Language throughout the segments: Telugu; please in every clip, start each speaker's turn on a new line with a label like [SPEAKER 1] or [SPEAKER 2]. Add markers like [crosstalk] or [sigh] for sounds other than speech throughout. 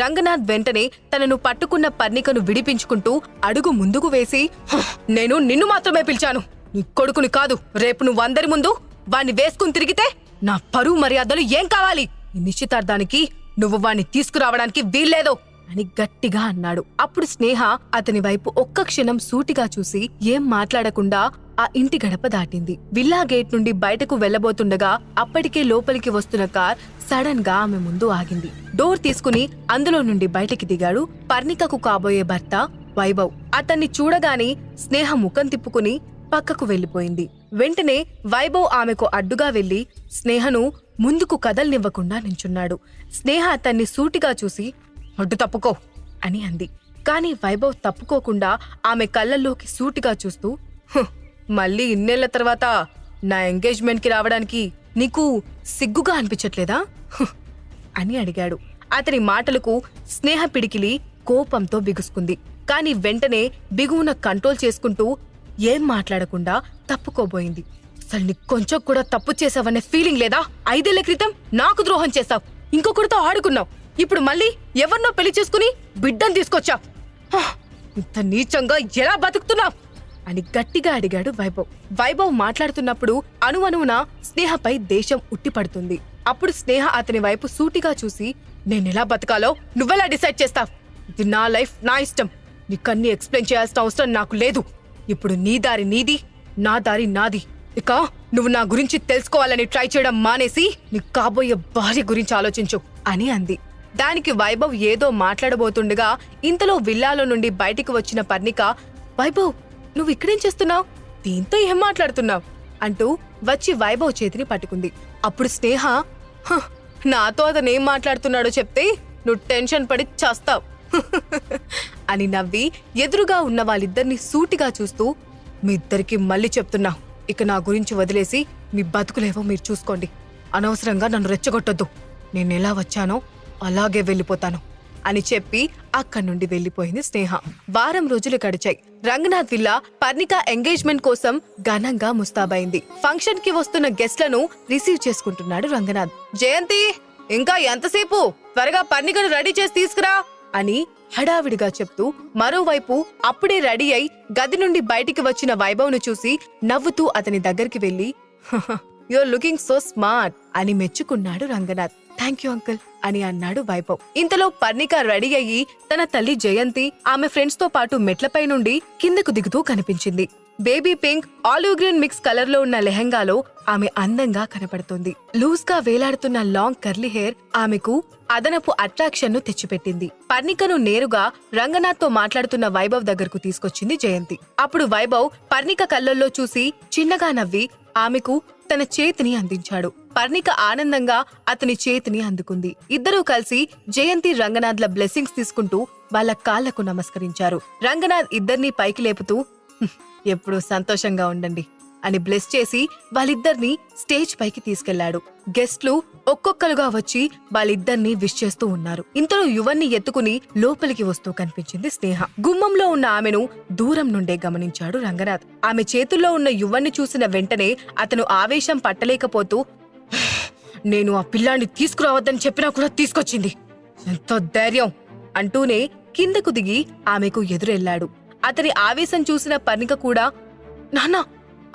[SPEAKER 1] రంగనాథ్ వెంటనే తనను పట్టుకున్న పర్ణికను విడిపించుకుంటూ అడుగు ముందుకు వేసి నేను నిన్ను మాత్రమే పిలిచాను. నీ కొడుకుని కాదు. రేపు నువ్వు అందరి ముందు వాణ్ణి వేసుకుని తిరిగితే నా పరువు మర్యాదలు ఏం కావాలి? నిశ్చితార్థానికి నువ్వు వాణ్ణి తీసుకురావడానికి వీల్లేదు. అని గట్టిగా అన్నాడు. అప్పుడు స్నేహ అతని వైపు ఒక్క క్షణం సూటిగా చూసి ఏం మాట్లాడకుండా ఆ ఇంటి గడప దాటింది. విల్లా గేట్ నుండి బయటకు వెళ్ళబోతుండగా అప్పటికే లోపలికి వస్తున్న కార్ సడన్గా ఆమె ముందు ఆగింది. డోర్ తీసుకుని అందులో నుండి బయటకి దిగాడు. పర్ణికకు కాబోయే భర్త వైభవ్. అతన్ని చూడగానే స్నేహ ముఖం తిప్పుకుని పక్కకు వెళ్ళిపోయింది వెంటనే వైభవ్ ఆమెకు అడ్డుగా వెళ్ళి స్నేహను ముందుకు కదల్నివ్వకుండా నించున్నాడు. స్నేహ అతన్ని సూటిగా చూసి అడ్డు తప్పుకో అని అంది. కాని వైభవ్ తప్పుకోకుండా ఆమె కళ్ళల్లోకి సూటిగా చూస్తూ మళ్ళీ ఇన్నేళ్ళ తర్వాత నా ఎంగేజ్మెంట్కి రావడానికి నీకు సిగ్గుగా అనిపించట్లేదా? అని అడిగాడు. అతని మాటలకు స్నేహ పిడికిలి కోపంతో బిగుసుకుంది. కాని వెంటనే బిగువున కంట్రోల్ చేసుకుంటూ ఏం మాట్లాడకుండా తప్పుకోబోయింది. అసలు నీకు కొంచెం కూడా తప్పు చేసావనే ఫీలింగ్ లేదా? ఐదేళ్ళ క్రితం నాకు ద్రోహం చేశావు. ఇంకొకరితో ఆడుకున్నావు. ఇప్పుడు మళ్ళీ ఎవరినో పెళ్ళి చేసుకుని బిడ్డను తీసుకొచ్చా? హ! ఇంత నీచంగా ఎలా బతుకుతున్నావు? అని గట్టిగా అడిగాడు వైభవ్. వైభవ్ మాట్లాడుతున్నప్పుడు అణువణువున స్నేహపై దేశం ఉట్టిపడుతుంది. అప్పుడు స్నేహ అతని వైపు సూటిగా చూసి నేనెలా బతకాలో నువ్వెలా డిసైడ్ చేస్తావు? ఇది నా లైఫ్ నా ఇష్టం. నీకన్నీ ఎక్స్ప్లెయిన్ చేయాల్సిన అవసరం నాకు లేదు. ఇప్పుడు నీ దారి నీది నా దారి నాది. ఇక నువ్వు నా గురించి తెలుసుకోవాలని ట్రై చేయడం మానేసి నీ కాబోయే భార్య గురించి ఆలోచించు అని అంది. దానికి వైభవ్ ఏదో మాట్లాడబోతుండగా ఇంతలో విల్లాలో నుండి బయటికి వచ్చిన పర్ణిక వైభవ్ నువ్వు ఇక్కడేం చేస్తున్నావు? దీంతో ఏం మాట్లాడుతున్నావు? అంటూ వచ్చి వైభవ్ చేతిని పట్టుకుంది. అప్పుడు స్నేహ నాతో అతను ఏం మాట్లాడుతున్నాడో చెప్తే నువ్వు టెన్షన్ పడి చేస్తావు. [laughs] అని నవ్వి ఎదురుగా ఉన్న వాళ్ళిద్దరిని సూటిగా చూస్తూ మీ ఇద్దరికి మళ్ళీ చెప్తున్నా ఇక నా గురించి వదిలేసి మీ బతుకులేవో మీరు చూసుకోండి. అనవసరంగా నన్ను రెచ్చగొట్టొద్దు. నేను ఎలా వచ్చానో అలాగే వెళ్ళిపోతాను అని చెప్పి అక్కడి నుండి వెళ్ళిపోయింది స్నేహ. వారం రోజులు గడిచాయి. రంగనాథ్ విల్లా పర్ణిక ఎంగేజ్మెంట్ కోసం ఘనంగా ముస్తాబైంది. ఫంక్షన్కి వస్తున్న గెస్ట్లను రిసీవ్ చేసుకుంటున్నాడు రంగనాథ్. జయంతి ఇంకా ఎంతసేపు? త్వరగా పర్ణికను రెడీ చేసి తీసుకురా అని హడావిడిగా చెప్తూ మరోవైపు అప్పుడే రెడీ అయి గది నుండి బయటికి వచ్చిన వైభవ్ను చూసి నవ్వుతూ అతని దగ్గరికి వెళ్ళి యుర్ లుకింగ్ సో స్మార్ట్ అని మెచ్చుకున్నాడు రంగనాథ్. థ్యాంక్ యూ అంకుల్ అని అన్నాడు వైభవ్. ఇంతలో పర్ణిక రెడీ అయ్యి తన తల్లి జయంతి ఆమె ఫ్రెండ్స్తో పాటు మెట్లపై నుండి కిందకు దిగుతూ కనిపించింది. Baby pink olive green mix కలర్లో ఉన్న లెహెంగాలో ఆమె అందంగా కనపడుతుంది. లూజ్గా వేలాడుతున్న లాంగ్ కర్లీ హెయిర్ ఆమెకు అదనపు అట్రాక్షన్ను తెచ్చిపెట్టింది. పర్ణికను నేరుగా రంగనాథ్తో మాట్లాడుతున్న వైభవ్ దగ్గరకు తీసుకొచ్చింది జయంతి. అప్పుడు వైభవ్ పర్ణిక కళ్ళల్లో చూసి చిన్నగా నవ్వి ఆమెకు తన చేతిని అందించాడు. పర్ణిక ఆనందంగా అతని చేతిని అందుకుంది. ఇద్దరూ కలిసి జయంతి రంగనాథ్ల బ్లెస్సింగ్స్ తీసుకుంటూ వాళ్ళ కాళ్ళకు నమస్కరించారు. రంగనాథ్ ఇద్దరినీ పైకి లేపుతూ ఎప్పుడూ సంతోషంగా ఉండండి అని బ్లెస్ చేసి వాళ్ళిద్దరినీ స్టేజ్ పైకి తీసుకెళ్ళాడు. గెస్ట్లు ఒక్కొక్కరుగా వచ్చి వాళ్ళిద్దరిని విష్ చేస్తూ ఉన్నారు. ఇంతలో యువన్ని ఎత్తుకుని లోపలికి వస్తూ కనిపించింది స్నేహ. గుమ్మంలో ఉన్న ఆమెను దూరం నుండే గమనించాడు రంగనాథ్. ఆమె చేతుల్లో ఉన్న యువన్ని చూసిన వెంటనే అతను ఆవేశం పట్టలేకపోతూ నేను ఆ పిల్లాన్ని తీసుకురావద్దని చెప్పినా కూడా తీసుకొచ్చింది. ఎంతో ధైర్యం. అంటూనే కిందకు దిగి ఆమెకు ఎదురెళ్ళాడు అతని ఆవేశం చూసిన పర్ణిక కూడా నాన్నా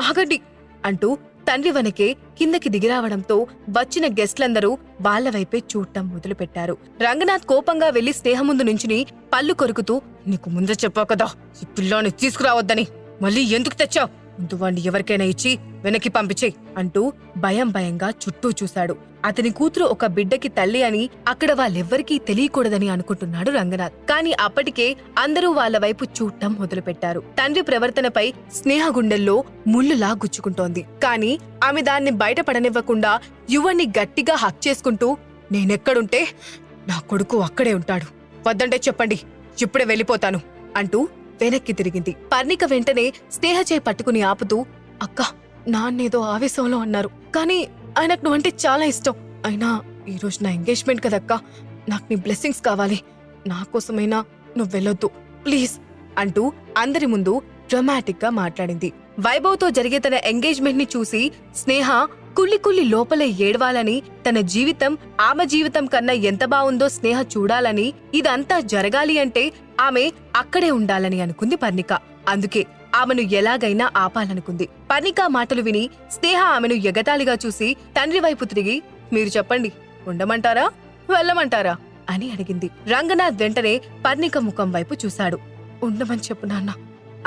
[SPEAKER 1] ఆగండి అంటూ తండ్రి వనకే కిందకి దిగిరావడంతో వచ్చిన గెస్ట్లందరూ వాళ్ళ వైపే చూడటం మొదలుపెట్టారు. రంగనాథ్ కోపంగా వెళ్ళి స్నేహం ముందు నుంచుని పళ్ళు కొరుకుతూ నీకు ముందే చెప్పావు కదా ఈ పిల్లాన్ని తీసుకురావద్దని. మళ్ళీ ఎందుకు తెచ్చావు? ముందు వాణ్ణి ఎవరికైనా ఇచ్చి వెనక్కి పంపించేయ్ అంటూ భయం భయంగా చుట్టూ చూశాడు. అతని కూతురు ఒక బిడ్డకి తల్లి అని అక్కడ వాళ్ళెవ్వరికీ తెలియకూడదని అనుకుంటున్నాడు రంగనాథ్. కానీ అప్పటికే అందరూ వాళ్ళ వైపు చూడటం మొదలుపెట్టారు. తండ్రి ప్రవర్తనపై స్నేహ గుండెల్లో ముళ్ళులా గుచ్చుకుంటోంది. కానీ ఆమె దాన్ని బయటపడనివ్వకుండా యువన్ని గట్టిగా హక్ చేసుకుంటూ నేనెక్కడుంటే నా కొడుకు అక్కడే ఉంటాడు. వద్దంటే చెప్పండి. ఇప్పుడే వెళ్ళిపోతాను. అంటూ వెనక్కి తిరిగింది. పర్ణిక వెంటనే స్నేహ చేయి పట్టుకుని ఆపుతూ అక్క నాన్నేదో ఆవేశంలో అన్నారు. కానీ ఆయనకు నువ్వంటే చాలా ఇష్టం. అయినా ఈరోజు నా ఎంగేజ్మెంట్ కదక్కా. నాకు నీ బ్లెస్సింగ్స్ కావాలి. నా కోసమైనా నువ్వు వెళ్ళొద్దు. ప్లీజ్. అంటూ అందరి ముందు డ్రమాటిక్గా మాట్లాడింది. వైభవ్తో జరిగే తన ఎంగేజ్మెంట్ని చూసి స్నేహ కుళ్ళి కుళ్ళి లోపలే ఏడవాలని తన జీవితం ఆమె జీవితం కన్నా ఎంత బావుందో స్నేహ చూడాలని ఇదంతా జరగాలి అంటే ఆమె అక్కడే ఉండాలని అనుకుంది పర్ణిక. అందుకే ఆమెను ఎలాగైనా ఆపాలనుకుంది. పర్ణిక మాటలు విని స్నేహ ఆమెను ఎగతాళిగా చూసి తండ్రి వైపు తిరిగి మీరు చెప్పండి ఉండమంటారా? వెళ్ళమంటారా? అని అడిగింది. రంగనాథ్ వెంటనే పర్ణిక ముఖం వైపు చూశాడు. ఉండమని చెప్పు నాన్న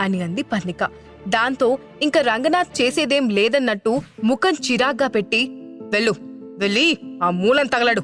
[SPEAKER 1] అని అంది పర్ణిక. దాంతో ఇంక రంగనాథ్ చేసేదేం లేదన్నట్టు ముఖం చిరాగ్గా పెట్టి వెళ్ళు వెళ్ళి ఆ మూలం తగలడు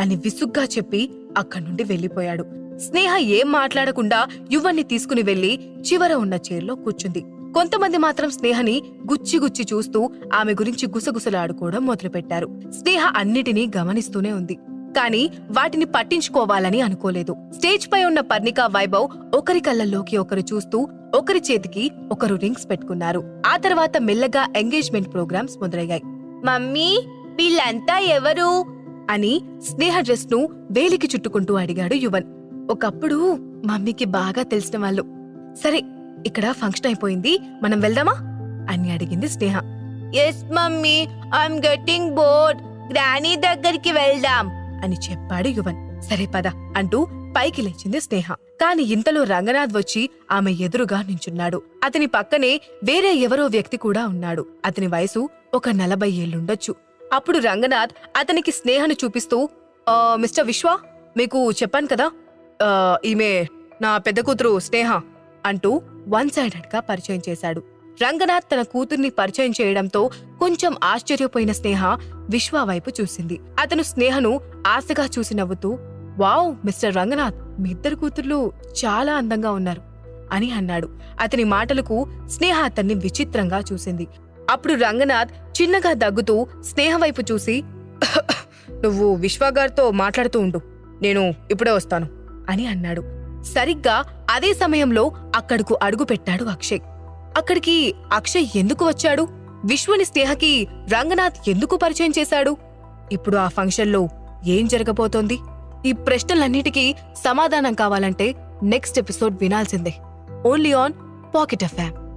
[SPEAKER 1] అని విసుగ్గా చెప్పి అక్కడి నుండి వెళ్ళిపోయాడు. స్నేహ ఏం మాట్లాడకుండా యువన్ని తీసుకుని వెళ్ళి చివర ఉన్న చైర్లో కూర్చుంది. కొంతమంది మాత్రం స్నేహని గుచ్చి గుచ్చి చూస్తూ ఆమె గురించి గుసగుసలాడుకోవడం మొదలుపెట్టారు. స్నేహ అన్నిటినీ గమనిస్తూనే ఉంది. కానీ వాటిని పట్టించుకోవాలని అనుకోలేదు. స్టేజ్ పై ఉన్న పర్ణిక వైభవ్ ఒకరి కళ్ళల్లోకి ఒకరు చూస్తూ ఒకరి చేతికి ఒకరు రింగ్స్ పెట్టుకున్నారు. ఆ తర్వాత మెల్లగా ఎంగేజ్మెంట్ ప్రోగ్రామ్స్ మొదలయ్యాయి. మమ్మీ వీళ్ళంతా ఎవరు? అని స్నేహ డ్రెస్ను వేలికి చుట్టుకుంటూ అడిగాడు యువన్. ఒకప్పుడు మమ్మీకి బాగా తెలిసిన వాళ్ళు. సరే ఇక్కడ ఫంక్షన్ అయిపోయింది మనం వెళ్దామా? అని అడిగింది Sneha. Yes mummy I'm getting bored granny దగ్గరికి వెళ్దాం. అని చెప్పాడు యువన్. సరే పద అంటూ పైకి లేచింది స్నేహ. కాని ఇంతలో రంగనాథ్ వచ్చి ఆమె ఎదురుగా నించున్నాడు. అతని పక్కనే వేరే ఎవరో వ్యక్తి కూడా ఉన్నాడు. అతని వయసు ఒక నలభై ఏళ్ళుండొచ్చు అప్పుడు రంగనాథ్ అతనికి స్నేహను చూపిస్తూ "ఆ, మిస్టర్ విశ్వ మీకు చెప్పాను కదా ఈమె నా పెద్ద కూతురు స్నేహ అంటూ వన్ సైడెడ్గా పరిచయం చేశాడు. రంగనాథ్ తన కూతుర్ని పరిచయం చేయడంతో కొంచెం ఆశ్చర్యపోయిన స్నేహ విశ్వ వైపు చూసింది. అతను స్నేహను ఆశగా చూసి నవ్వుతూ వావ్ మిస్టర్ రంగనాథ్ మీ ఇద్దరు కూతుర్లు చాలా అందంగా ఉన్నారు అని అన్నాడు. అతని మాటలకు స్నేహ అతన్ని విచిత్రంగా చూసింది. అప్పుడు రంగనాథ్ చిన్నగా దగ్గుతూ స్నేహ వైపు చూసి నువ్వు విశ్వగారితో మాట్లాడుతూ ఉండు. నేను ఇప్పుడే వస్తాను. అని అన్నాడు. సరిగ్గా అదే సమయంలో అక్కడకు అడుగు పెట్టాడు అక్షయ్. అక్కడికి అక్షయ్ ఎందుకు వచ్చాడు? విశ్వని స్నేహకి రంగనాథ్ ఎందుకు పరిచయం చేశాడు? ఇప్పుడు ఆ ఫంక్షన్లో ఏం జరగబోతోంది? ఈ ప్రశ్నలన్నిటికీ సమాధానం కావాలంటే నెక్స్ట్ ఎపిసోడ్ వినాల్సిందే. Only on pocket FM.